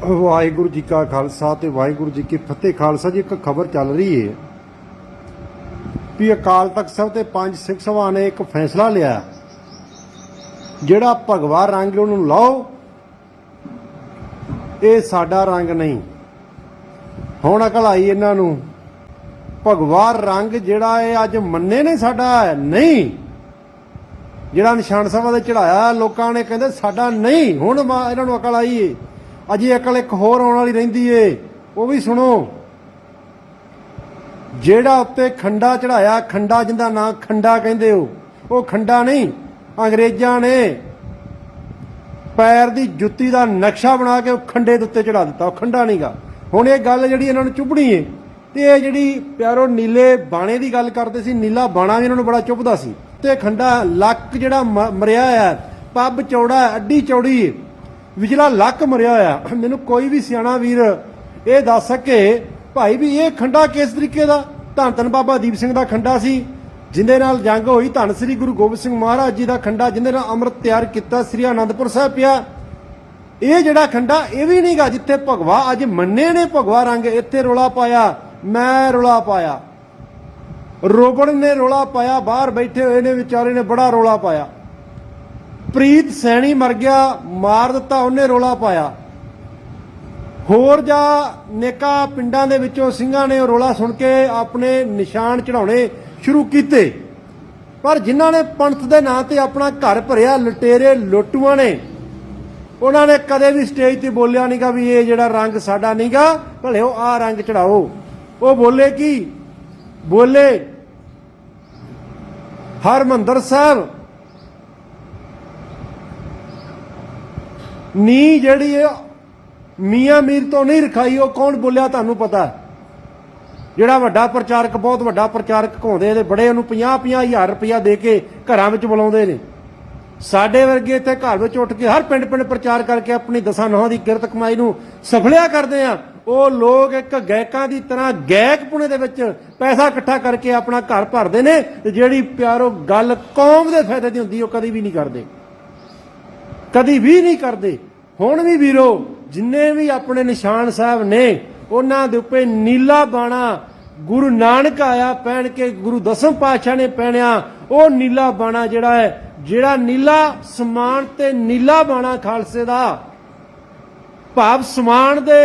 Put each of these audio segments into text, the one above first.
ਵਾਹਿਗੁਰੂ ਜੀ ਕਾ ਖਾਲਸਾ ਤੇ ਵਾਹਿਗੁਰੂ ਜੀ ਕੀ ਫਤਿਹ। ਖਾਲਸਾ ਜੀ, ਇੱਕ ਖਬਰ ਚੱਲ ਰਹੀ ਹੈ ਵੀ ਅਕਾਲ ਤਖਤ ਸਾਹਿਬ ਤੇ ਪੰਜ ਸਿੱਖ ਸਭਾ ਨੇ ਇੱਕ ਫੈਸਲਾ ਲਿਆ, ਜਿਹੜਾ ਭਗਵਾ ਰੰਗ ਉਹਨੂੰ ਲਾਓ, ਇਹ ਸਾਡਾ ਰੰਗ ਨਹੀਂ। ਹੁਣ ਅਕਲ ਆਈ ਇਹਨਾਂ ਨੂੰ, ਭਗਵਾ ਰੰਗ ਜਿਹੜਾ ਇਹ ਅੱਜ ਮੰਨੇ ਨੇ ਸਾਡਾ ਨਹੀਂ। ਜਿਹੜਾ ਨਿਸ਼ਾਨ ਸਭਾ ਦੇ ਚੜਾਇਆ ਲੋਕਾਂ ਨੇ ਕਹਿੰਦੇ ਸਾਡਾ ਨਹੀਂ। ਹੁਣ ਇਹਨਾਂ ਨੂੰ ਅਕਲ ਆਈ ਏ। ਅਜੇ ਅਕਲ ਇੱਕ ਹੋਰ ਆਉਣ ਵਾਲੀ ਰਹਿੰਦੀ ਏ, ਉਹ ਵੀ ਸੁਣੋ। ਜਿਹੜਾ ਉੱਤੇ ਖੰਡਾ ਚੜਾਇਆ ਖੰਡਾ ਜਿੰਦਾ ਨਾਂ ਖੰਡਾ ਕਹਿੰਦੇ ਹੋ, ਉਹ ਖੰਡਾ ਨਹੀਂ, ਅੰਗਰੇਜ਼ਾਂ ਨੇ ਪੈਰ ਦੀ ਜੁੱਤੀ ਦਾ ਨਕਸ਼ਾ ਬਣਾ ਕੇ ਉਹ ਖੰਡੇ ਦੇ ਉੱਤੇ ਚੜਾ ਦਿੱਤਾ, ਉਹ ਖੰਡਾ ਨਹੀਂਗਾ। ਹੁਣ ਇਹ ਗੱਲ ਜਿਹੜੀ ਇਹਨਾਂ ਨੂੰ ਚੁੱਭਣੀ ਏ, ਤੇ ਇਹ ਜਿਹੜੀ ਪਿਆਰੋ ਨੀਲੇ ਬਾਣੇ ਦੀ ਗੱਲ ਕਰਦੇ ਸੀ, ਨੀਲਾ ਬਾਣਾ ਵੀ ਇਹਨਾਂ ਨੂੰ ਬੜਾ ਚੁੱਭਦਾ ਸੀ, ਤੇ ਖੰਡਾ ਲੱਕ ਜਿਹੜਾ ਮ- ਮਰਿਆ ਆ ਪੱਬ ਚੌੜਾ, ਅੱਡੀ ਚੌੜੀ ਵਿਜਲਾ ਲੱਕ ਮਰਿਆ ਹੋਇਆ। ਮੈਨੂੰ ਕੋਈ ਵੀ ਸਿਆਣਾ ਵੀਰ ਇਹ ਦੱਸ ਸਕੇ, ਭਾਈ ਵੀ ਇਹ ਖੰਡਾ ਕਿਸ ਤਰੀਕੇ ਦਾ? ਧੰਨ ਧੰਨ ਬਾਬਾ ਦੀਪ ਸਿੰਘ ਦਾ ਖੰਡਾ ਸੀ, ਜਿੰਦੇ ਨਾਲ ਜੰਗ ਹੋਈ। ਧੰਨ ਸ੍ਰੀ ਗੁਰੂ ਗੋਬਿੰਦ ਸਿੰਘ ਮਹਾਰਾਜ ਜੀ ਦਾ ਖੰਡਾ, ਜਿੰਦੇ ਨਾਲ ਅੰਮ੍ਰਿਤ ਤਿਆਰ ਕੀਤਾ ਸ੍ਰੀ ਆਨੰਦਪੁਰ ਸਾਹਿਬ ਪਿਆ। ਇਹ ਜਿਹੜਾ ਖੰਡਾ, ਇਹ ਵੀ ਨਹੀਂਗਾ ਜਿੱਥੇ ਭਗਵਾ ਅੱਜ ਮੰਨੇ ਨੇ ਭਗਵਾ ਰੰਗ, ਇੱਥੇ ਰੋਲਾ ਪਾਇਆ, ਮੈਂ ਰੋਲਾ ਪਾਇਆ। ਰੋਬੜ ਨੇ ਰੋਲਾ ਪਾਇਆ, ਬਾਹਰ ਬੈਠੇ ਹੋਏ ਨੇ ਵਿਚਾਰੇ ਨੇ ਬੜਾ ਰੋਲਾ ਪਾਇਆ। ਪ੍ਰੀਤ ਸੈਣੀ ਮਰ ਗਿਆ, ਮਾਰ ਦਿੱਤਾ, ਉਹਨੇ ਰੋਲਾ ਪਾਇਆ। ਹੋਰ ਜਾਂ ਨੇਕਾ ਪਿੰਡਾਂ ਦੇ ਵਿੱਚੋਂ ਸਿੰਘਾਂ ਨੇ ਉਹ ਰੋਲਾ ਸੁਣ ਕੇ ਆਪਣੇ ਨਿਸ਼ਾਨ ਚੜਾਉਣੇ ਸ਼ੁਰੂ ਕੀਤੇ। ਪਰ ਜਿਨ੍ਹਾਂ ਨੇ ਪੰਥ ਦੇ ਨਾਂ ਤੇ ਆਪਣਾ ਘਰ ਭਰਿਆ, ਲੁਟੇਰੇ, ਲੋਟੂਆਂ ਨੇ, ਉਹਨਾਂ ਨੇ ਕਦੇ ਵੀ ਸਟੇਜ ਤੇ ਬੋਲਿਆ ਨਹੀਂਗਾ ਵੀ ਇਹ ਜਿਹੜਾ ਰੰਗ ਸਾਡਾ ਨਹੀਂਗਾ ਭਲੇ ਉਹ ਆ ਰੰਗ ਚੜਾਓ ਉਹ ਬੋਲੇ ਕੀ? ਬੋਲੇ ਹਰਮੰਦਰ ਸਾਹਿਬ ਨੀ ਜਿਹੜੀ ਹੈ, ਮੀਆਂ ਮੀਰ ਤੋਂ ਨਹੀਂ ਰਖਾਈ, ਉਹ ਕੌਣ ਬੋਲਿਆ ਤੁਹਾਨੂੰ ਪਤਾ? ਜਿਹੜਾ ਵੱਡਾ ਪ੍ਰਚਾਰਕ, ਬਹੁਤ ਵੱਡਾ ਪ੍ਰਚਾਰਕ ਘਾਉਂਦੇ ਨੇ, ਬੜੇ ਉਹਨੂੰ 50 50 ਹਜ਼ਾਰ ਰੁਪਇਆ ਦੇ ਕੇ ਘਰਾਂ ਵਿੱਚ ਬੁਲਾਉਂਦੇ ਨੇ। ਸਾਡੇ ਵਰਗੇ ਇੱਥੇ ਘਰ ਵਿੱਚ ਉੱਠ ਕੇ ਹਰ ਪਿੰਡ ਪਿੰਡ ਪ੍ਰਚਾਰ ਕਰਕੇ ਆਪਣੀ ਦਸਾਂ ਨੌਂ ਦੀ ਕਿਰਤ ਕਮਾਈ ਨੂੰ ਸਫਲਿਆ ਕਰਦੇ ਆ। ਉਹ ਲੋਕ ਇੱਕ ਗਾਇਕਾਂ ਦੀ ਤਰ੍ਹਾਂ ਗਾਇਕ ਪੁਣੇ ਦੇ ਵਿੱਚ ਪੈਸਾ ਇਕੱਠਾ ਕਰਕੇ ਆਪਣਾ ਘਰ ਭਰਦੇ ਨੇ ਤੇ ਜਿਹੜੀ ਪਿਆਰੋ ਗੱਲ ਕੌਮ ਦੇ ਫਾਇਦੇ ਦੀ ਹੁੰਦੀ, ਉਹ ਕਦੀ ਵੀ ਨਹੀਂ ਕਰਦੇ। ਕਦੀ ਵੀ ਨਹੀਂ ਕਰਦੇ। ਹੁਣ ਵੀ ਵੀਰੋ, ਜਿੰਨੇ ਵੀ ਆਪਣੇ ਨਿਸ਼ਾਨ ਸਾਹਿਬ ਨੇ, ਉਹਨਾਂ ਦੇ ਉੱਪਰ ਨੀਲਾ ਬਾਣਾ ਗੁਰੂ ਨਾਨਕ ਆਇਆ ਪਹਿਨ ਕੇ ਗੁਰੂ ਦਸਮ ਪਾਤਸ਼ਾਹ ਨੇ ਪਹਿਨਿਆ ਉਹ ਨੀਲਾ ਬਾਣਾ ਜਿਹੜਾ ਹੈ, ਜਿਹੜਾ ਨੀਲਾ ਸਮਾਨ ਤੇ ਨੀਲਾ ਬਾਣਾ ਖਾਲਸੇ ਦਾ ਭਾਵ ਸਮਾਨ ਦੇ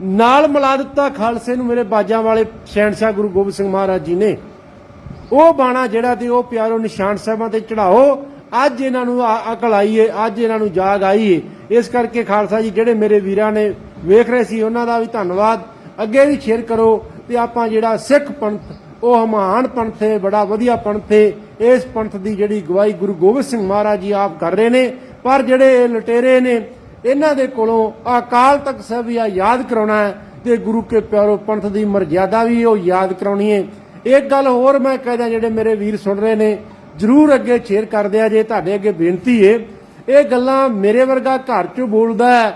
ਨਾਲ ਮਿਲਾ ਦਿੱਤਾ ਖਾਲਸੇ ਨੂੰ ਮੇਰੇ ਬਾਜਾਂ ਵਾਲੇ ਸ਼ਹਿਨशाह ਗੁਰੂ ਗੋਬਿੰਦ ਸਿੰਘ ਮਹਾਰਾਜ ਜੀ ਨੇ। ਉਹ ਬਾਣਾ ਜਿਹੜਾ ਤੇ ਉਹ ਪਿਆਰੋ ਨਿਸ਼ਾਨ ਸਾਹਿਬਾਂ ਤੇ ਚੜਾਓ ਅੱਜ ਇਹਨਾਂ ਨੂੰ ਅਕਲ ਆਈ ਏ, ਅੱਜ ਇਹਨਾਂ ਨੂੰ ਜਾਗ ਆਈ ਏ। ਇਸ ਕਰਕੇ ਖਾਲਸਾ ਜੀ, ਜਿਹੜੇ ਮੇਰੇ ਵੀਰਾਂ ਨੇ ਵੇਖ ਰਹੇ ਸੀ, ਉਹਨਾਂ ਦਾ ਵੀ ਧੰਨਵਾਦ। ਅੱਗੇ ਵੀ ਸ਼ੇਅਰ ਕਰੋ ਤੇ ਆਪਾਂ ਜਿਹੜਾ ਸਿੱਖ ਪੰਥ, ਉਹ ਮਹਾਨ ਪੰਥ ਹੈ ਬੜਾ ਵਧੀਆ ਪੰਥ ਹੈ ਇਸ ਪੰਥ ਦੀ ਜਿਹੜੀ ਗਵਾਹੀ ਗੁਰੂ ਗੋਬਿੰਦ ਸਿੰਘ ਮਹਾਰਾਜ ਜੀ ਆਪ ਕਰ ਰਹੇ ਨੇ। ਪਰ ਜਿਹੜੇ ਇਹ ਲੁਟੇਰੇ ਨੇ, ਇਹਨਾਂ ਦੇ ਕੋਲੋਂ ਅਕਾਲ ਤਖਤ ਸਾਹਿਬ ਆ ਯਾਦ ਕਰਾਉਣਾ ਹੈ ਤੇ ਗੁਰੂ ਕੇ ਪਿਆਰੋ ਪੰਥ ਦੀ ਮਰਜ਼ਾਦਾ ਵੀ ਉਹ ਯਾਦ ਕਰਾਉਣੀ ਹੈ ਇੱਕ ਗੱਲ ਹੋਰ ਮੈਂ ਕਹਿੰਦਾ ਜਿਹੜੇ ਮੇਰੇ ਵੀਰ ਸੁਣ ਰਹੇ ਨੇ ਜਰੂਰ ਅੱਗੇ ਸ਼ੇਅਰ ਕਰਦੇ ਆ, ਜੇ ਤੁਹਾਡੇ ਅੱਗੇ ਬੇਨਤੀ ਏ। ਇਹ ਗੱਲਾਂ ਮੇਰੇ ਵਰਗਾ ਘਰ 'ਚ ਬੋਲਦਾ ਹੈ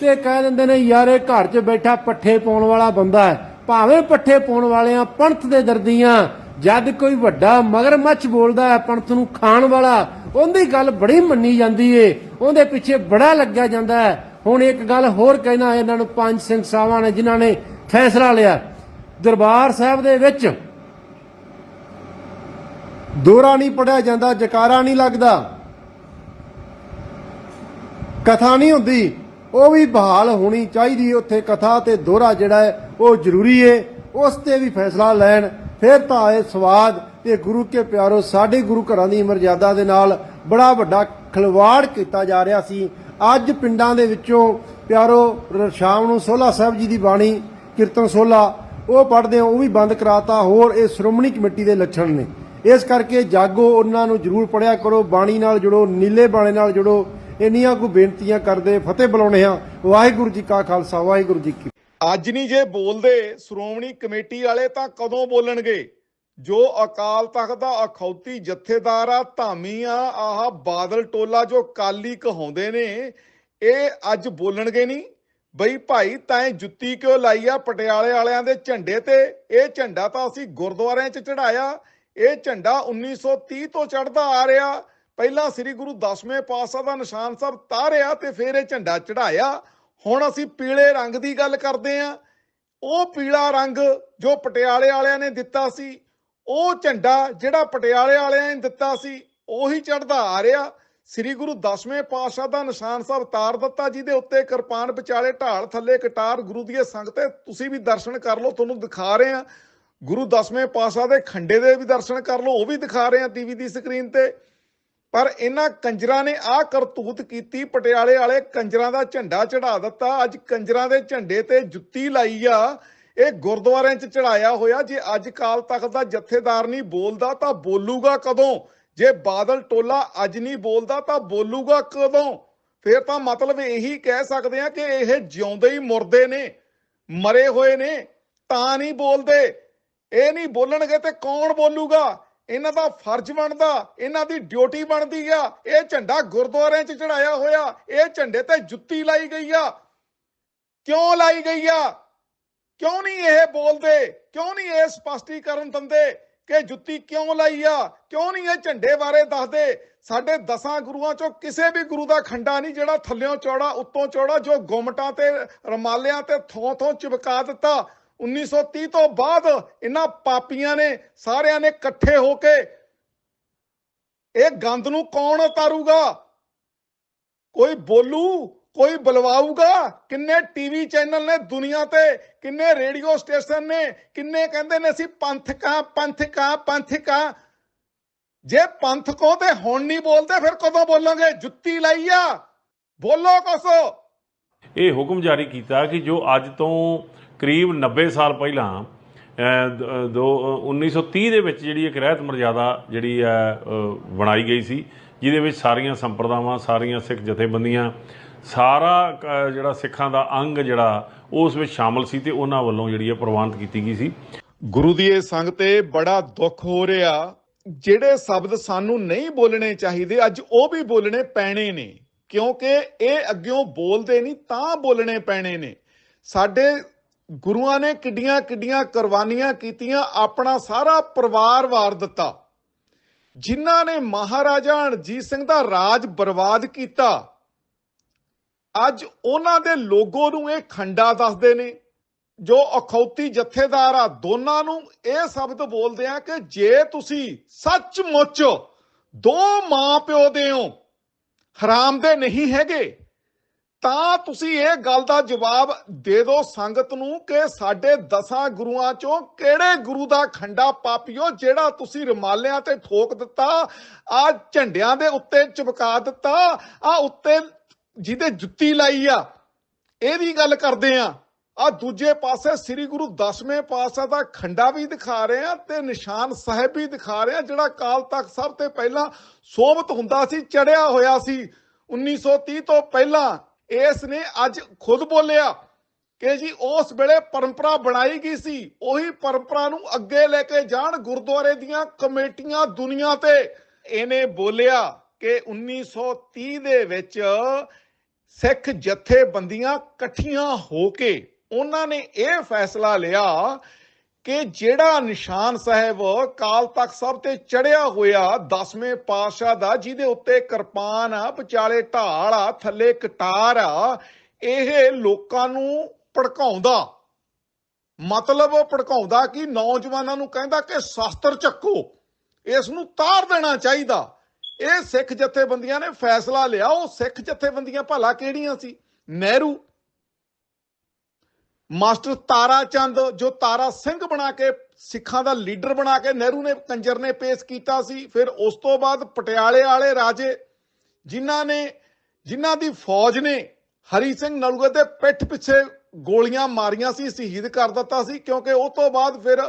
ਤੇ ਕਹਿ ਦਿੰਦੇ ਨੇ, ਯਾਰ, ਇਹ ਘਰ 'ਚ ਬੈਠਾ ਪੱਠੇ ਪਾਉਣ ਵਾਲਾ ਬੰਦਾ ਹੈ। ਭਾਵੇਂ ਪੱਠੇ ਪਾਉਣ ਵਾਲਿਆਂ ਪੰਥ ਦੇ ਦਰਦੀਆਂ ਜਦ ਕੋਈ ਵੱਡਾ ਮਗਰਮੱਛ ਬੋਲਦਾ ਹੈ ਪੰਥ ਨੂੰ ਖਾਣ ਵਾਲਾ, ਉਹਦੀ ਗੱਲ ਬੜੀ ਮੰਨੀ ਜਾਂਦੀ ਏ। ਉਹਦੇ ਪਿੱਛੇ ਬੜਾ ਲੱਗਿਆ ਜਾਂਦਾ ਹੈ। ਹੁਣ ਇੱਕ ਗੱਲ ਹੋਰ ਕਹਿਣਾ, ਇਹਨਾਂ ਨੂੰ ਪੰਜ ਸਿੰਘ ਸਾਹਿਬਾਂ ਨੇ, ਜਿਨ੍ਹਾਂ ਨੇ ਫੈਸਲਾ ਲਿਆ। ਦਰਬਾਰ ਸਾਹਿਬ ਦੇ ਵਿੱਚ ਦੋਰਾ ਨਹੀਂ ਪੜਿਆ ਜਾਂਦਾ, ਜਕਾਰਾ ਨਹੀਂ ਲੱਗਦਾ। ਕਥਾ ਨਹੀਂ ਹੁੰਦੀ, ਉਹ ਵੀ ਬਹਾਲ ਹੋਣੀ ਚਾਹੀਦੀ ਉੱਥੇ ਕਥਾ ਤੇ ਦੋਹਰਾ ਜਿਹੜਾ ਹੈ, ਉਹ ਜ਼ਰੂਰੀ ਹੈ। ਉਸ ਤੇ ਵੀ ਫੈਸਲਾ ਲੈਣ, ਫਿਰ ਤਾਂ ਇਹ ਸਵਾਦ ਤੇ ਗੁਰੂ ਕੇ ਪਿਆਰੋ, ਸਾਡੇ ਗੁਰੂ ਘਰਾਂ ਦੀ ਮਰਜ਼ਾਦਾ ਦੇ ਨਾਲ ਬੜਾ ਵੱਡਾ ਖਿਲਵਾੜ ਕੀਤਾ ਜਾ ਰਿਹਾ ਸੀ। ਅੱਜ ਪਿੰਡਾਂ ਦੇ ਵਿੱਚੋਂ ਪਿਆਰੋ ਸ਼ਾਮ ਨੂੰ ਸੋਲਾ ਸਾਹਿਬ ਜੀ ਦੀ ਬਾਣੀ, ਕੀਰਤਨ ਸੋਲਾ ਉਹ ਪੜ੍ਹਦੇ ਹੋ, ਉਹ ਵੀ ਬੰਦ ਕਰਾਤਾ, ਹੋਰ ਇਹ ਸ਼੍ਰੋਮਣੀ ਕਮੇਟੀ ਦੇ ਲੱਛਣ ਨੇ। ਇਸ ਕਰਕੇ ਜਾਗੋ ਉਹਨਾਂ ਨੂੰ ਜਰੂਰ ਪੜਿਆ ਕਰੋ, ਬਾਣੀ ਨਾਲ ਜੁੜੋ, ਨੀਲੇ ਬਾਣੇ ਨਾਲ ਜੁੜੋ। ਇੰਨੀਆਂ ਕੋ ਬੇਨਤੀਆਂ ਕਰਦੇ, ਫਤਿਹ ਬੁਲਾਉਣੇ ਆ ਵਾਹਿਗੁਰੂ ਜੀ ਕਾ ਖਾਲਸਾ, ਵਾਹਿਗੁਰੂ ਜੀ ਕੀ ਅੱਜ ਨਹੀਂ ਜੇ ਬੋਲਦੇ, ਸ਼੍ਰੋਮਣੀ ਕਮੇਟੀ ਵਾਲੇ ਤਾਂ ਕਦੋਂ ਬੋਲਣਗੇ? ਜੋ ਅਕਾਲ ਤਖਤ ਦਾ ਅਖੌਤੀ ਜਥੇਦਾਰ ਆ, ਧਾਮੀ ਆ, ਆਹ ਬਾਦਲ ਟੋਲਾ ਜੋ ਕਾਲੀ ਕਹਾਉਂਦੇ ਨੇ, ਇਹ ਅੱਜ ਬੋਲਣਗੇ ਨਹੀਂ? ਬਈ ਭਾਈ, ਤੈਂ ਜੁੱਤੀ ਕਿਉਂ ਲਾਈ ਆ ਪਟਿਆਲੇ ਵਾਲਿਆਂ ਦੇ ਝੰਡੇ ਤੇ? ਇਹ ਝੰਡਾ ਤਾਂ ਅਸੀਂ ਗੁਰਦੁਆਰਿਆਂ 'ਚ ਚੜਾਇਆ ਇਹ ਝੰਡਾ 1930 ਤੋਂ ਚੜਦਾ ਆ ਰਿਹਾ। ਪਹਿਲਾਂ ਸ੍ਰੀ ਗੁਰੂ ਦਸਵੇਂ ਪਾਤਸ਼ਾਹ ਦਾ ਨਿਸ਼ਾਨ ਸਾਹਿਬ ਤਾਰਿਆ ਤੇ ਫਿਰ ਇਹ ਝੰਡਾ ਚੜਾਇਆ ਹੁਣ ਅਸੀਂ ਪੀਲੇ ਰੰਗ ਦੀ ਗੱਲ ਕਰਦੇ ਆਂ ਉਹ ਪੀਲਾ ਰੰਗ ਜੋ ਪਟਿਆਲੇ ਵਾਲਿਆਂ ਨੇ ਦਿੱਤਾ ਸੀ, ਉਹ ਝੰਡਾ ਜਿਹੜਾ ਪਟਿਆਲੇ ਵਾਲਿਆਂ ਨੇ ਦਿੱਤਾ ਸੀ, ਉਹੀ ਚੜਦਾ ਆ ਰਿਹਾ। ਸ੍ਰੀ ਗੁਰੂ ਦਸਵੇਂ ਪਾਤਸ਼ਾਹ ਦਾ ਨਿਸ਼ਾਨ ਸਾਹਿਬ ਤਾਰ ਦਿੱਤਾ, ਜਿਹਦੇ ਉੱਤੇ ਕਿਰਪਾਨ ਵਿਚਾਲੇ ਢਾਲ ਥੱਲੇ ਕਟਾਰ ਗੁਰੂ ਦੀ ਇਹ ਸੰਗਤ, ਤੁਸੀਂ ਵੀ ਦਰਸ਼ਨ ਕਰ ਲਓ, ਤੁਹਾਨੂੰ ਦਿਖਾ ਰਹੇ ਆ ਗੁਰੂ ਦਸਵੇਂ ਪਾਤਸ਼ਾਹ ਦੇ ਖੰਡੇ ਦੇ ਵੀ ਦਰਸ਼ਨ ਕਰ ਲਓ, ਉਹ ਵੀ ਦਿਖਾ ਰਹੇ ਆ ਟੀਵੀ ਦੀ ਸਕਰੀਨ ਤੇ। ਪਰ ਇਹਨਾਂ ਕੰਜਰਾਂ ਨੇ ਆਹ ਕਰਤੂਤ ਕੀਤੀ, ਪਟਿਆਲੇ ਵਾਲੇ ਕੰਜਰਾਂ ਦਾ ਝੰਡਾ ਚੜਾ ਦਿੱਤਾ। ਅੱਜ ਕੰਜਰਾਂ ਦੇ ਝੰਡੇ ਤੇ ਜੁੱਤੀ ਲਾਈ ਆ, ਇਹ ਗੁਰਦੁਆਰਿਆਂ 'ਚ ਚੜਾਇਆ ਹੋਇਆ। ਜੇ ਅੱਜ ਕਾਲ ਤਖਤ ਦਾ ਜਥੇਦਾਰ ਨਹੀਂ ਬੋਲਦਾ, ਤਾਂ ਬੋਲੂਗਾ ਕਦੋਂ? ਜੇ ਬਾਦਲ ਟੋਲਾ ਅੱਜ ਨਹੀਂ ਬੋਲਦਾ, ਤਾਂ ਬੋਲੂਗਾ ਕਦੋਂ? ਫਿਰ ਤਾਂ ਮਤਲਬ ਇਹੀ ਕਹਿ ਸਕਦੇ ਆ ਕਿ ਇਹ ਜਿਉਂਦੇ ਹੀ ਮੁਰਦੇ ਨੇ, ਮਰੇ ਹੋਏ ਨੇ, ਤਾਂ ਨਹੀਂ ਬੋਲਦੇ। ਇਹ ਨਹੀਂ ਬੋਲਣਗੇ ਤੇ ਕੌਣ ਬੋਲੂਗਾ? ਇਹਨਾਂ ਦਾ ਫਰਜ਼ ਬਣਦਾ, ਇਹਨਾਂ ਦੀ ਡਿਊਟੀ ਬਣਦੀ ਆ। ਇਹ ਝੰਡਾ ਗੁਰਦੁਆਰਿਆਂ 'ਚ ਚੜਾਇਆ ਹੋਇਆ, ਇਹ ਝੰਡੇ ਤੇ ਜੁੱਤੀ ਲਾਈ ਗਈ ਆ। ਕਿਉਂ ਲਾਈ ਗਈ ਆ? ਕਿਉਂ ਨਹੀਂ ਇਹ ਬੋਲਦੇ? ਕਿਉਂ ਨਹੀਂ ਇਹ ਸਪਸ਼ਟੀਕਰਨ ਦਿੰਦੇ ਕਿ ਜੁੱਤੀ ਕਿਉਂ ਲਾਈ ਆ? ਕਿਉਂ ਨਹੀਂ ਇਹ ਝੰਡੇ ਬਾਰੇ ਦੱਸਦੇ? ਸਾਡੇ ਦਸਾਂ ਗੁਰੂਆਂ ਚੋਂ ਕਿਸੇ ਵੀ ਗੁਰੂ ਦਾ ਖੰਡਾ ਨਹੀਂ ਜਿਹੜਾ ਥੱਲਿਓਂ ਚੌੜਾ, ਉੱਤੋਂ ਚੌੜਾ, ਜੋ ਗੁਮਟਾਂ ਤੇ ਰਮਾਲਿਆਂ ਤੇ ਥੋਂ ਥੋਂ ਚਿਪਕਾ ਦਿੱਤਾ। 1930 ਤੋਂ ਬਾਅਦ ਇਹਨਾਂ ਪਾਪੀਆਂ ਨੇ, ਸਾਰਿਆਂ ਨੇ ਇਕੱਠੇ ਹੋ ਕੇ ਇਹ ਗੰਦ ਨੂੰ ਕੌਣ ਉਤਾਰੂਗਾ? ਕੋਈ ਬੋਲੂ, ਕੋਈ ਬੁਲਵਾਊਗਾ? ਕਿੰਨੇ ਟੀਵੀ ਚੈਨਲ ਨੇ ਦੁਨੀਆ ਤੇ? ਕਿੰਨੇ ਰੇਡੀਓ ਸਟੇਸ਼ਨ ਨੇ? ਕਿੰਨੇ ਕਹਿੰਦੇ ਨੇ ਅਸੀਂ ਪੰਥਕਾਂ ਪੰਥਕਾਂ ਪੰਥਕਾਂ ਜੇ ਪੰਥਕੋ ਤੇ ਹੁਣ ਨਹੀਂ ਬੋਲਦੇ, ਫਿਰ ਕਦੋਂ ਬੋਲਾਂਗੇ? ਜੁੱਤੀ ਲਾਈ ਆ। ਬੋਲੋ ਕੁਛ। ਇਹ ਹੁਕਮ ਜਾਰੀ ਕੀਤਾ ਕਿ ਜੋ ਅੱਜ ਤੋਂ ਕਰੀਬ 90 ਸਾਲ ਪਹਿਲਾਂ ਅਹ, ਦ- ਦੋ ਅਹ, 1930 ਦੇ ਵਿੱਚ ਜਿਹੜੀ ਇੱਕ ਰਹਿਤ ਮਰਜ਼ਾਦਾ ਜਿਹੜੀ ਹੈ ਬਣਾਈ ਗਈ ਸੀ ਜਿਹਦੇ ਵਿੱਚ ਸਾਰੀਆਂ ਸੰਪਰਦਾਵਾਂ ਸਾਰੀਆਂ ਸਿੱਖ ਜਥੇਬੰਦੀਆਂ ਸਾਰਾ ਜਿਹੜਾ ਸਿੱਖਾਂ ਦਾ ਅੰਗ ਜਿਹੜਾ ਉਸ ਵਿੱਚ ਸ਼ਾਮਲ ਸੀ ਤੇ ਉਹਨਾਂ ਵੱਲੋਂ ਜਿਹੜੀ ਹੈ ਪ੍ਰਵਾਨਿਤ ਕੀਤੀ ਗਈ ਸੀ। ਗੁਰੂ ਦੀ ਇਹ ਸੰਗ ਤੇ ਬੜਾ ਦੁੱਖ ਹੋ ਰਿਹਾ ਜਿਹੜੇ ਸ਼ਬਦ ਸਾਨੂੰ ਨਹੀਂ ਬੋਲਣੇ ਚਾਹੀਦੇ ਅੱਜ ਉਹ ਵੀ ਬੋਲਣੇ ਪੈਣੇ ਨੇ ਕਿਉਂਕਿ ਇਹ ਅੱਗਿਓਂ ਬੋਲਦੇ ਨਹੀਂ ਤਾਂ ਬੋਲਣੇ ਪੈਣੇ ਨੇ। ਸਾਡੇ ਗੁਰੂਆਂ ਨੇ ਕਿੱਡੀਆਂ ਕਿੱਡੀਆਂ ਕੁਰਬਾਨੀਆਂ ਕੀਤੀਆਂ, ਆਪਣਾ ਸਾਰਾ ਪਰਿਵਾਰ ਵਾਰ ਦਿੱਤਾ। ਜਿਨ੍ਹਾਂ ਨੇ ਮਹਾਰਾਜਾ ਰਣਜੀਤ ਸਿੰਘ ਦਾ ਰਾਜ ਬਰਬਾਦ ਕੀਤਾ, ਅੱਜ ਉਹਨਾਂ ਦੇ ਲੋਗੋ ਨੂੰ ਇਹ ਖੰਡਾ ਦੱਸਦੇ ਨੇ। ਜੋ ਅਖੌਤੀ ਜਥੇਦਾਰ ਆ, ਦੋਨਾਂ ਨੂੰ ਇਹ ਸ਼ਬਦ ਬੋਲਦੇ ਆ ਕਿ ਜੇ ਤੁਸੀਂ ਸੱਚਮੁੱਚ ਦੋ ਮਾਂ ਪਿਓ ਦੇ ਹੋ, ਹਰਾਮ ਦੇ ਨਹੀਂ ਹੈਗੇ ਤਾਂ ਤੁਸੀਂ ਇਹ ਗੱਲ ਦਾ ਜਵਾਬ ਦੇ ਦਿਓ ਸੰਗਤ ਨੂੰ ਕਿ ਸਾਡੇ ਦਸਾਂ ਗੁਰੂਆਂ ਚੋਂ ਕਿਹੜੇ ਗੁਰੂ ਦਾ ਖੰਡਾ ਪਾਪੀਓ ਜਿਹੜਾ ਤੁਸੀਂ ਰਮਾਲਿਆਂ ਤੇ ਠੋਕ ਦਿੱਤਾ, ਆ ਝੰਡਿਆਂ ਦੇ ਉੱਤੇ ਚਿਪਕਾ ਦਿੱਤਾ, ਆ ਉੱਤੇ ਜਿਹਦੇ ਜੁੱਤੀ ਲਾਈ ਆ ਇਹਦੀ ਗੱਲ ਕਰਦੇ ਆ। ਆ ਦੂਜੇ ਪਾਸੇ ਸ੍ਰੀ ਗੁਰੂ ਦਸਵੇਂ ਪਾਤਸ਼ਾਹ ਦਾ ਖੰਡਾ ਵੀ ਦਿਖਾ ਰਹੇ ਆ ਤੇ ਨਿਸ਼ਾਨ ਸਾਹਿਬ ਵੀ ਦਿਖਾ ਰਹੇ ਆ, ਜਿਹੜਾ ਕਾਲ ਤੱਕ ਸਭ ਤੋਂ ਪਹਿਲਾਂ ਸੋਭਤ ਹੁੰਦਾ ਸੀ, ਚੜਿਆ ਹੋਇਆ ਸੀ। 1930 ਤੋਂ ਪਹਿਲਾਂ ਇਸ ਨੇ ਅੱਜ ਖੁਦ ਬੋਲਿਆ ਕਿ ਜੀ ਉਸ ਵੇਲੇ ਪਰੰਪਰਾ ਬਣਾਈ ਗਈ ਸੀ, ਉਹੀ ਪਰੰਪਰਾ ਨੂੰ ਅੱਗੇ ਲੈ ਕੇ ਜਾਣ ਗੁਰਦੁਆਰੇ ਦੀਆਂ ਕਮੇਟੀਆਂ ਦੁਨੀਆ ਤੇ। ਇਹਨੇ ਬੋਲਿਆ ਕਿ 1930 ਦੇ ਵਿੱਚ ਸਿੱਖ ਜਥੇਬੰਦੀਆਂ ਇਕੱਠੀਆਂ ਹੋ ਕੇ ਉਹਨਾਂ ਨੇ ਇਹ ਫੈਸਲਾ ਲਿਆ ਕਿ ਜਿਹੜਾ ਨਿਸ਼ਾਨ ਸਾਹਿਬ ਕਾਲ ਤੱਕ ਸਭ ਤੇ ਚੜਿਆ ਹੋਇਆ 10ਵੇਂ ਪਾਤਸ਼ਾਹ ਦਾ, ਜਿਹਦੇ ਉੱਤੇ ਕਿਰਪਾਨ ਆ, ਵਿਚਾਲੇ ਢਾਲ ਆ, ਥੱਲੇ ਕਟਾਰ ਆ, ਇਹ ਲੋਕਾਂ ਨੂੰ ਭੜਕਾਉਂਦਾ। ਮਤਲਬ ਉਹ ਭੜਕਾਉਂਦਾ ਕਿ ਨੌਜਵਾਨਾਂ ਨੂੰ ਕਹਿੰਦਾ ਕਿ ਸ਼ਸਤਰ ਚੱਕੋ, ਇਸ ਨੂੰ ਤਾਰ ਦੇਣਾ ਚਾਹੀਦਾ। ਇਹ ਸਿੱਖ ਜਥੇਬੰਦੀਆਂ ਨੇ ਫੈਸਲਾ ਲਿਆ, ਉਹ ਸਿੱਖ ਜਥੇਬੰਦੀਆਂ ਭਲਾ ਕਿਹੜੀਆਂ ਸੀ? ਨਹਿਰੂ। ਮਾਸਟਰ ਤਾਰਾ ਚੰਦ, ਜੋ ਤਾਰਾ ਸਿੰਘ ਬਣਾ ਕੇ, ਸਿੱਖਾਂ ਦਾ ਲੀਡਰ ਬਣਾ ਕੇ ਨਹਿਰੂ ਨੇ, ਕੰਜਰ ਨੇ ਪੇਸ਼ ਕੀਤਾ ਸੀ, ਫਿਰ ਉਸ ਤੋਂ ਬਾਅਦ ਪਟਿਆਲੇ ਵਾਲੇ ਰਾਜੇ, ਜਿਨ੍ਹਾਂ ਨੇ, ਜਿਨ੍ਹਾਂ ਦੀ ਫੌਜ ਨੇ ਹਰੀ ਸਿੰਘ ਨਲੂਏ ਦੇ ਪਿੱਠ ਪਿੱਛੇ ਗੋਲੀਆਂ ਮਾਰੀਆਂ ਸੀ, ਸ਼ਹੀਦ ਕਰ ਦਿੱਤਾ ਸੀ, ਕਿਉਂਕਿ ਉਹ ਤੋਂ ਬਾਅਦ ਫਿਰ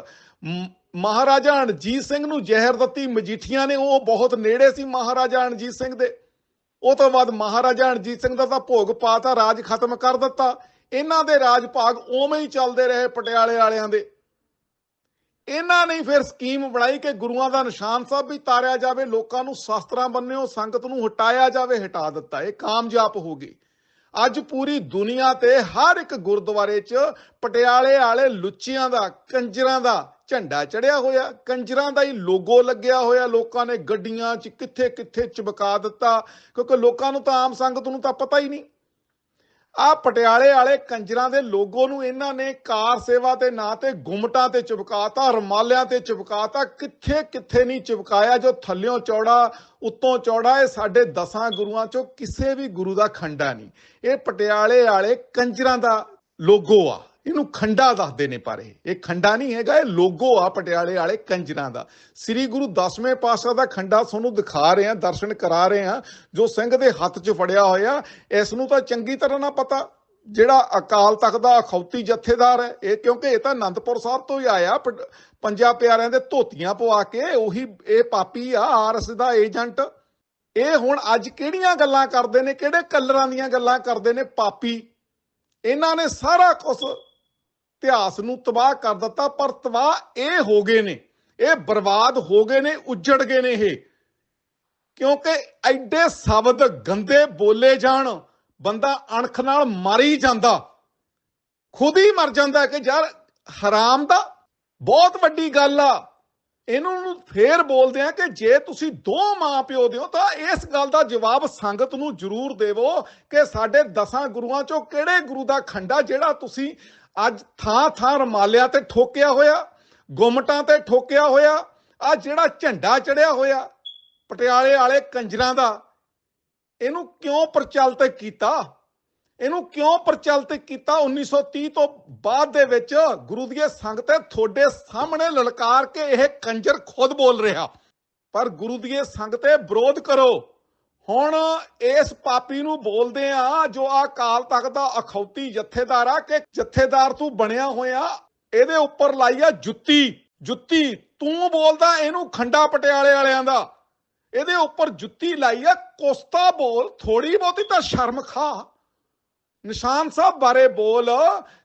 ਮਹਾਰਾਜਾ ਰਣਜੀਤ ਸਿੰਘ ਨੂੰ ਜ਼ਹਿਰ ਦਿੱਤੀ, ਮਜੀਠੀਆਂ ਨੇ, ਉਹ ਬਹੁਤ ਨੇੜੇ ਸੀ ਮਹਾਰਾਜਾ ਰਣਜੀਤ ਸਿੰਘ ਦੇ। ਉਹ ਤੋਂ ਬਾਅਦ ਮਹਾਰਾਜਾ ਰਣਜੀਤ ਸਿੰਘ ਦਾ ਤਾਂ ਭੋਗ ਪਾਤਾ ਰਾਜ ਖਤਮ ਕਰ ਦਿੱਤਾ। ਇਹਨਾਂ ਦੇ ਰਾਜ ਭਾਗ ਉਵੇਂ ਹੀ ਚੱਲਦੇ ਰਹੇ ਪਟਿਆਲੇ ਵਾਲਿਆਂ ਦੇ। ਇਹਨਾਂ ਨੇ ਫਿਰ ਸਕੀਮ ਬਣਾਈ ਕਿ ਗੁਰੂਆਂ ਦਾ ਨਿਸ਼ਾਨ ਸਾਹਿਬ ਵੀ ਤਾਰਿਆ ਜਾਵੇ, ਲੋਕਾਂ ਨੂੰ ਸ਼ਾਸਤਰਾਂ ਬੰਨਿਓ, ਸੰਗਤ ਨੂੰ ਹਟਾਇਆ ਜਾਵੇ, ਹਟਾ ਦਿੱਤਾ। ਇਹ ਕਾਮਯਾਬ ਹੋ ਗਈ। ਅੱਜ ਪੂਰੀ ਦੁਨੀਆ ਤੇ ਹਰ ਇੱਕ ਗੁਰਦੁਆਰੇ 'ਚ ਪਟਿਆਲੇ ਵਾਲੇ ਲੁੱਚੀਆਂ ਦਾ, ਕੰਜਰਾਂ ਦਾ ਝੰਡਾ ਚੜਿਆ ਹੋਇਆ। ਕੰਜਰਾਂ ਦਾ ਹੀ ਲੋਗੋ ਲੱਗਿਆ ਹੋਇਆ। ਲੋਕਾਂ ਨੇ ਗੱਡੀਆਂ 'ਚ ਕਿੱਥੇ ਕਿੱਥੇ ਚਿਪਕਾ ਦਿੱਤਾ। ਕਿਉਂਕਿ ਲੋਕਾਂ ਨੂੰ ਤਾਂ ਆਮ ਸੰਗਤ ਨੂੰ ਤਾਂ ਪਤਾ ਹੀ ਨਹੀਂ। ਆ ਪਟਿਆਲੇ ਵਾਲੇ ਕੰਜਰਾਂ ਦੇ ਲੋਗੋ ਨੂੰ ਇਹਨਾਂ ਨੇ ਕਾਰ ਸੇਵਾ ਦੇ ਨਾਂ ਤੇ ਗੁੰਮਟਾਂ ਤੇ ਚਿਪਕਾਤਾ, ਰਮਾਲਿਆਂ ਤੇ ਚਿਪਕਾਤਾ ਕਿੱਥੇ ਕਿੱਥੇ ਨਹੀਂ ਚਿਪਕਾਇਆ, ਜੋ ਥੱਲਿਓਂ ਚੌੜਾ, ਉੱਤੋਂ ਚੌੜਾ, ਇਹ ਸਾਡੇ ਦਸਾਂ ਗੁਰੂਆਂ ਚੋਂ ਕਿਸੇ ਵੀ ਗੁਰੂ ਦਾ ਖੰਡਾ ਨਹੀਂ। ਇਹ ਪਟਿਆਲੇ ਵਾਲੇ ਕੰਜਰਾਂ ਦਾ ਲੋਗੋ ਆ। ਇਹਨੂੰ ਖੰਡਾ ਦੱਸਦੇ ਨੇ ਪਰ। ਇਹ ਖੰਡਾ ਨਹੀਂ ਹੈਗਾ, ਇਹ ਲੋਗੋ ਆ ਪਟਿਆਲੇ ਵਾਲੇ ਕੰਜਰਾਂ ਦਾ। ਸ੍ਰੀ ਗੁਰੂ ਦਸਵੇਂ ਪਾਤਸ਼ਾਹ ਦਾ ਖੰਡਾ ਤੁਹਾਨੂੰ ਦਿਖਾ ਰਹੇ ਆ ਦਰਸ਼ਨ ਕਰਾ ਰਹੇ ਆ ਜੋ ਸਿੰਘ ਦੇ ਹੱਥ 'ਚ ਫੜਿਆ ਹੋਇਆ, ਇਸ ਨੂੰ ਤਾਂ ਚੰਗੀ ਤਰ੍ਹਾਂ ਨਾ ਪਤਾ ਜਿਹੜਾ ਅਕਾਲ ਤਖਤ ਦਾ ਅਖੌਤੀ ਜਥੇਦਾਰ ਹੈ। ਇਹ ਕਿਉਂਕਿ ਇਹ ਤਾਂ ਅਨੰਦਪੁਰ ਸਾਹਿਬ ਤੋਂ ਹੀ ਆਇਆ ਪ- ਪੰਜਾਂ ਪਿਆਰਿਆਂ ਦੇ ਧੋਤੀਆਂ ਪਵਾ ਕੇ, ਉਹੀ ਇਹ ਪਾਪੀ ਆ, ਆਰਐਸ ਦਾ ਏਜੰਟ। ਇਹ ਹੁਣ ਅੱਜ ਕਿਹੜੀਆਂ ਗੱਲਾਂ ਕਰਦੇ ਨੇ, ਕਿਹੜੇ ਕਲਰਾਂ ਦੀਆਂ ਗੱਲਾਂ ਕਰਦੇ ਨੇ ਪਾਪੀ? ਇਹਨਾਂ ਨੇ ਸਾਰਾ ਕੁਝ ਇਤਿਹਾਸ ਨੂੰ ਤਬਾਹ ਕਰ ਦਿੱਤਾ, ਪਰ ਤਬਾਹ ਇਹ ਹੋ ਗਏ ਨੇ, ਇਹ ਬਰਬਾਦ ਹੋ ਗਏ ਨੇ, ਉੱਜੜ ਗਏ ਨੇ ਇਹ। ਕਿਉਂਕਿ ਐਡੇ ਸ਼ਬਦ ਗੰਦੇ ਬੋਲੇ ਜਾਣ, ਬੰਦਾ ਅਣਖ ਨਾਲ ਮਾਰੀ ਜਾਂਦਾ, ਖੁਦ ਹੀ ਮਰ ਜਾਂਦਾ ਕਿ ਯਾਰ ਹਰਾਮ ਦਾ ਬਹੁਤ ਵੱਡੀ ਗੱਲ ਆ। ਇਹਨੂੰ ਫੇਰ ਬੋਲਦੇ ਆ ਕਿ ਜੇ ਤੁਸੀਂ ਦੋ ਮਾਂ ਪਿਓ ਦਿਓ, ਤਾਂ ਇਸ ਗੱਲ ਦਾ ਜਵਾਬ ਸੰਗਤ ਨੂੰ ਜ਼ਰੂਰ ਦੇਵੋ ਕਿ ਸਾਡੇ ਦਸਾਂ ਗੁਰੂਆਂ ਚੋਂ ਕਿਹੜੇ ਗੁਰੂ ਦਾ ਖੰਡਾ ਜਿਹੜਾ ਤੁਸੀਂ ਅੱਜ ਥਾਂ ਥਾਂ ਰਮਾਲਿਆਂ ਤੇ ਠੋਕਿਆ ਹੋਇਆ, ਗੁੰਮਟਾਂ ਤੇ ਠੋਕਿਆ ਹੋਇਆ, ਆ ਜਿਹੜਾ ਝੰਡਾ ਚੜਿਆ ਹੋਇਆ, ਪਟਿਆਲੇ ਵਾਲੇ ਕੰਜਰਾਂ ਦਾ, ਇਹਨੂੰ ਕਿਉਂ ਪ੍ਰਚਲਿਤ ਕੀਤਾ? ਇਹਨੂੰ ਕਿਉਂ ਪ੍ਰਚਲਿਤ ਕੀਤਾ? 1930 ਤੋਂ ਬਾਅਦ ਦੇ ਵਿੱਚ ਗੁਰੂ ਦੀ ਸੰਗਤ ਤੁਹਾਡੇ ਸਾਹਮਣੇ ਲਲਕਾਰ ਕੇ ਇਹ ਕੰਜਰ ਖੁਦ ਬੋਲ ਰਿਹਾ। ਪਰ ਗੁਰੂ ਦੀ ਸੰਗਤ ਵਿਰੋਧ ਕਰੋ। ਹੁਣ ਇਸ ਪਾਪੀ ਨੂੰ ਬੋਲਦੇ ਆ ਜੋ ਆ ਕਾਲ ਤਖਤ ਦਾ ਅਖੌਤੀ ਜਥੇਦਾਰ ਆ ਕਿ ਜਥੇਦਾਰ ਤੂੰ ਬਣਿਆ ਹੋਇਆ, ਇਹਦੇ ਉੱਪਰ ਲਾਈ ਆ ਜੁੱਤੀ ਜੁੱਤੀ, ਤੂੰ ਬੋਲਦਾ ਇਹਨੂੰ ਖੰਡਾ ਪਟਿਆਲੇ ਵਾਲਿਆਂ ਦਾ। ਇਹਦੇ ਉੱਪਰ ਜੁੱਤੀ ਲਾਈ ਆ, ਕੋਸਤਾ ਬੋਲ ਥੋੜੀ ਬਹੁਤੀ ਤਾਂ ਸ਼ਰਮ ਖਾ। ਨਿਸ਼ਾਨ ਸਾਹਿਬ ਬਾਰੇ ਬੋਲ।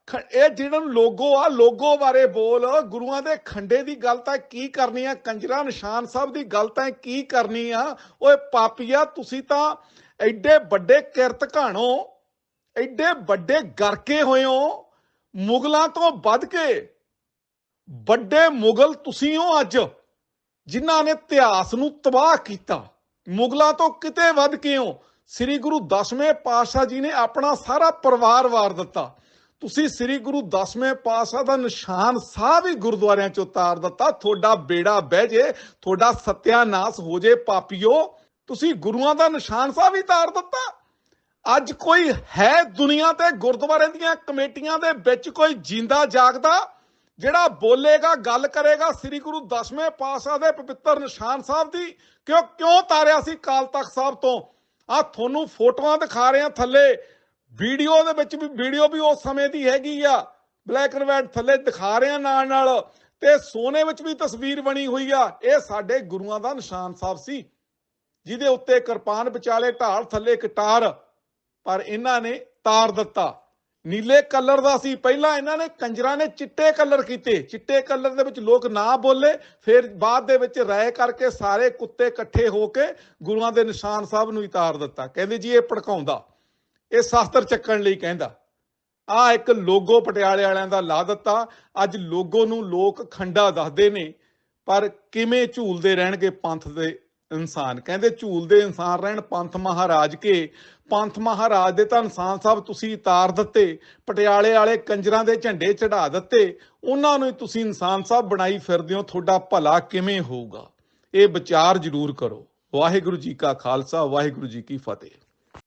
ਖ- ਇਹ ਜਿਹੜਾ ਲੋਗੋ ਆ, ਲੋਗੋ ਬਾਰੇ ਬੋਲ। ਗੁਰੂਆਂ ਦੇ ਖੰਡੇ ਦੀ ਗੱਲ ਤਾਂ ਕੀ ਕਰਨੀ ਆ? ਕੰਜਰਾ ਨਿਸ਼ਾਨ ਸਾਹਿਬ ਦੀ ਗੱਲ ਤਾਂ ਕੀ ਕਰਨੀ ਆ? ਓਏ ਪਾਪੀਆ, ਤੁਸੀਂ ਤਾਂ ਐਡੇ ਵੱਡੇ ਕਿਰਤ ਘਾਣੋ, ਐਡੇ ਵੱਡੇ ਗਰਕੇ ਹੋਏ ਹੋ, ਮੁਗਲਾਂ ਤੋਂ ਵੱਧ ਕੇ ਵੱਡੇ ਮੁਗਲ ਤੁਸੀਂ ਹੋ ਅੱਜ, ਜਿਨ੍ਹਾਂ ਨੇ ਇਤਿਹਾਸ ਨੂੰ ਤਬਾਹ ਕੀਤਾ। ਮੁਗਲਾਂ ਤੋਂ ਕਿਤੇ ਵੱਧ ਕੇ ਹੋ? ਸ੍ਰੀ ਗੁਰੂ ਦਸਵੇਂ ਪਾਤਸ਼ਾਹ ਜੀ ਨੇ ਆਪਣਾ ਸਾਰਾ ਪਰਿਵਾਰ ਵਾਰ ਦਿੱਤਾ। ਤੁਸੀਂ ਸ੍ਰੀ ਗੁਰੂ ਦਸਵੇਂ ਪਾਤਸ਼ਾਹ ਦਾ ਨਿਸ਼ਾਨ ਸਾਹ ਵੀ ਗੁਰਦੁਆਰਿਆਂ ਚ ਉਤਾਰ ਦਿੱਤਾ। ਤੁਹਾਡਾ ਬੇੜਾ ਬਹਿ ਜੇ, ਤੁਹਾਡਾ ਸਤਿਆਨਾਸ਼ ਹੋ ਜੇ ਪਾਪੀਓ, ਤੁਸੀਂ ਗੁਰੂਆਂ ਦਾ ਨਿਸ਼ਾਨ ਸਾਹ ਵੀ ਤਾਰ ਦਿੱਤਾ। ਅੱਜ ਕੋਈ ਹੈ ਦੁਨੀਆ ਤੇ ਗੁਰਦੁਆਰੇ ਦੀਆਂ ਕਮੇਟੀਆਂ ਦੇ ਵਿੱਚ ਕੋਈ ਜਿੰਦਾ ਜਾਗਦਾ, ਜਿਹੜਾ ਬੋਲੇਗਾ, ਗੱਲ ਕਰੇਗਾ ਸ੍ਰੀ ਗੁਰੂ ਦਸਵੇਂ ਪਾਤਸ਼ਾਹ ਦੇ ਪਵਿੱਤਰ ਨਿਸ਼ਾਨ ਸਾਹਿਬ ਦੀ, ਕਿਉਂ ਕਿਉਂ ਤਾਰਿਆ ਸੀ ਕਾਲ ਤਖਤ ਸਾਹਿਬ ਤੋਂ? ਆ ਤੁਹਾਨੂੰ ਫੋਟੋਆਂ ਦਿਖਾ ਰਹੇ ਥੱਲੇ। ਵੀਡੀਓ ਦੇ ਵਿੱਚ ਵੀ ਵੀਡੀਓ ਵੀ ਉਸ ਸਮੇਂ ਦੀ ਹੈਗੀ ਆ। ਬਲੈਕ ਐਂਡ ਵਾਈਟ ਥੱਲੇ ਦਿਖਾ ਰਹੇ ਆ ਨਾਲ ਨਾਲ। ਤੇ ਸੋਨੇ ਵਿੱਚ ਵੀ ਤਸਵੀਰ ਬਣੀ ਹੋਈ ਆ। ਇਹ ਸਾਡੇ ਗੁਰੂਆਂ ਦਾ ਨਿਸ਼ਾਨ ਸਾਹਿਬ ਸੀ। ਜਿਹਦੇ ਉੱਤੇ ਕਿਰਪਾਨ ਵਿਚਾਲੇ ਢਾਲ ਥੱਲੇ ਕਟਾਰ ਪਰ ਇਹਨਾਂ ਨੇ ਤਾਰ ਦਿੱਤਾ। ਨੀਲੇ ਕਲਰ ਦਾ ਸੀ। ਪਹਿਲਾਂ ਇਹਨਾਂ ਨੇ ਕੰਜਰਾਂ ਨੇ ਚਿੱਟੇ ਕਲਰ ਕੀਤੇ। ਚਿੱਟੇ ਕਲਰ ਦੇ ਵਿੱਚ ਲੋਕ ਨਾ ਬੋਲੇ। ਫਿਰ ਬਾਅਦ ਦੇ ਵਿੱਚ ਰਾਏ ਕਰਕੇ ਸਾਰੇ ਕੁੱਤੇ ਇਕੱਠੇ ਹੋ ਕੇ ਗੁਰੂਆਂ ਦੇ ਨਿਸ਼ਾਨ ਸਾਹਿਬ ਨੂੰ ਹੀ ਦਿੱਤਾ। ਕਹਿੰਦੇ ਜੀ ਇਹ ਭੜਕਾਉਂਦਾ। ਇਹ ਸ਼ਾਸਤਰ ਚੱਕਣ ਲਈ ਕਹਿੰਦਾ। ਆ ਇੱਕ ਲੋਗੋ ਪਟਿਆਲੇ ਵਾਲਿਆਂ ਦਾ ਲਾ ਦਿੱਤਾ। ਅੱਜ ਲੋਗੋ ਨੂੰ ਲੋਕ ਖੰਡਾ ਦੱਸਦੇ ਨੇ। ਪਰ ਕਿਵੇਂ ਝੂਲਦੇ ਰਹਿਣਗੇ ਪੰਥ ਦੇ ਇਨਸਾਨ। ਕਹਿੰਦੇ ਝੂਲਦੇ ਇਨਸਾਨ ਰਹਿਣ, ਪੰਥ ਮਹਾਰਾਜ ਕੇ। ਪੰਥ ਮਹਾਰਾਜ ਦੇ ਤਾਂ ਇਨਸਾਨ ਸਾਹਿਬ ਤੁਸੀਂ ਉਤਾਰ ਦਿੱਤੇ, ਪਟਿਆਲੇ ਵਾਲੇ ਕੰਜਰਾਂ ਦੇ ਝੰਡੇ ਚੜਾ ਦਿੱਤੇ। ਉਹਨਾਂ ਨੂੰ ਹੀ ਤੁਸੀਂ ਇਨਸਾਨ ਸਾਹਿਬ ਬਣਾਈ ਫਿਰਦੇ ਹੋ, ਤੁਹਾਡਾ ਭਲਾ ਕਿਵੇਂ ਹੋਊਗਾ? ਇਹ ਵਿਚਾਰ ਜ਼ਰੂਰ ਕਰੋ। ਵਾਹਿਗੁਰੂ ਜੀ ਕਾ ਖਾਲਸਾ, ਵਾਹਿਗੁਰੂ ਜੀ ਕੀ ਫਤਿਹ।